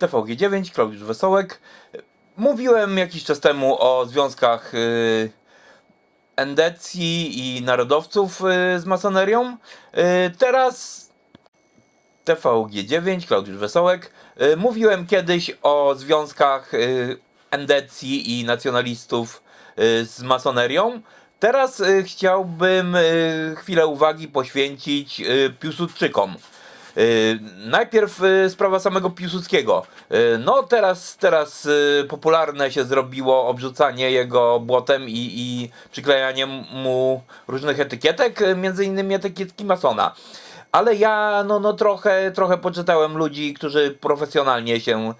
TVG9, Klaudiusz Wesołek. Mówiłem jakiś czas temu o związkach y, endecji i narodowców y, z masonerią. Y, teraz TVG9, Klaudiusz Wesołek. Mówiłem kiedyś o związkach endecji i nacjonalistów z masonerią. Teraz chciałbym chwilę uwagi poświęcić Piłsudczykom. Y, Najpierw y, sprawa samego Piłsudskiego. Y, No teraz, teraz popularne się zrobiło obrzucanie jego błotem i, i przyklejanie mu różnych etykietek, między innymi etykietki masona. Ale ja no, no trochę, trochę poczytałem ludzi, którzy profesjonalnie się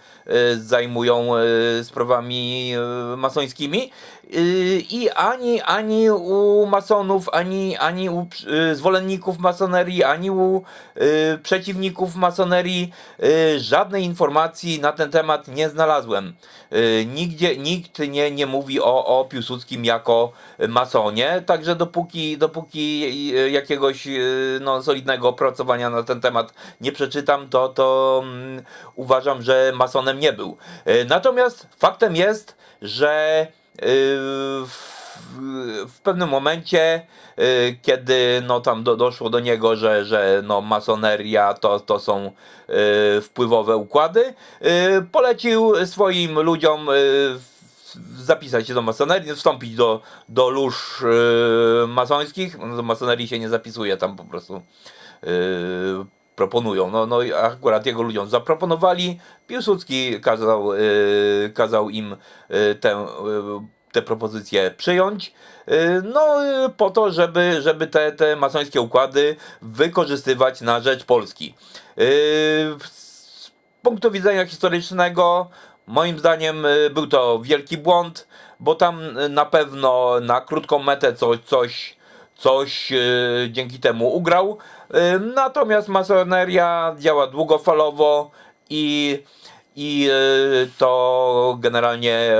y, zajmują y, sprawami y, masońskimi y, i ani, ani u masonów, ani, ani u y, zwolenników masonerii, ani u y, przeciwników masonerii y, żadnej informacji na ten temat nie znalazłem. Y, nigdzie nikt nie, nie mówi o, o Piłsudskim jako masonie, także dopóki, dopóki y, jakiegoś y, no, solidnego opracowania na ten temat nie przeczytam, to, to mm, uważam, że masonem nie był. Y, Natomiast faktem jest, że y, w, pewnym momencie, y, kiedy no, tam do, doszło do niego, że, że no, masoneria to, to są wpływowe układy, polecił swoim ludziom zapisać się do masonerii, wstąpić do, do lóż y, masońskich. No, do masonerii się nie zapisuje, tam po prostu y, proponują. No, no i akurat jego ludziom zaproponowali. Piłsudski kazał, y, kazał im y, tę, y, te propozycje przyjąć. Y, No, y, po to, żeby, żeby te, te masońskie układy wykorzystywać na rzecz Polski. Y, Z punktu widzenia historycznego, moim zdaniem y, był to wielki błąd, bo tam y, na pewno na krótką metę coś, coś, coś y, dzięki temu ugrał. Natomiast masoneria działa długofalowo i, i to generalnie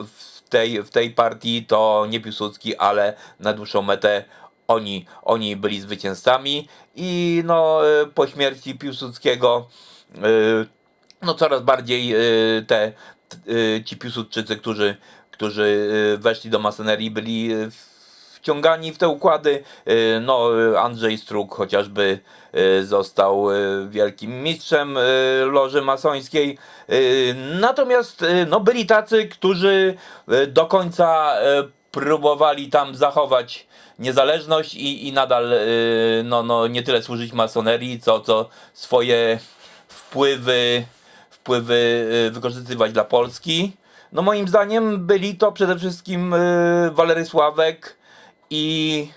w tej, w tej partii to nie Piłsudski, ale na dłuższą metę oni, oni byli zwycięzcami i no po śmierci Piłsudskiego no coraz bardziej y, te y, ci Piłsudczycy, którzy, którzy y, weszli do masonerii byli wciągani w te układy. No, Andrzej Struk chociażby został wielkim mistrzem loży masońskiej. Natomiast no, byli tacy, którzy do końca próbowali tam zachować niezależność i, i nadal no, no, nie tyle służyć masonerii, co, co swoje wpływy, wpływy y, wykorzystywać dla Polski. No moim zdaniem byli to przede wszystkim y, Walery Sławek i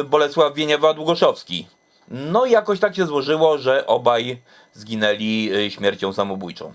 y, Bolesław Wieniewa Długoszowski. No i jakoś tak się złożyło, że obaj zginęli śmiercią samobójczą.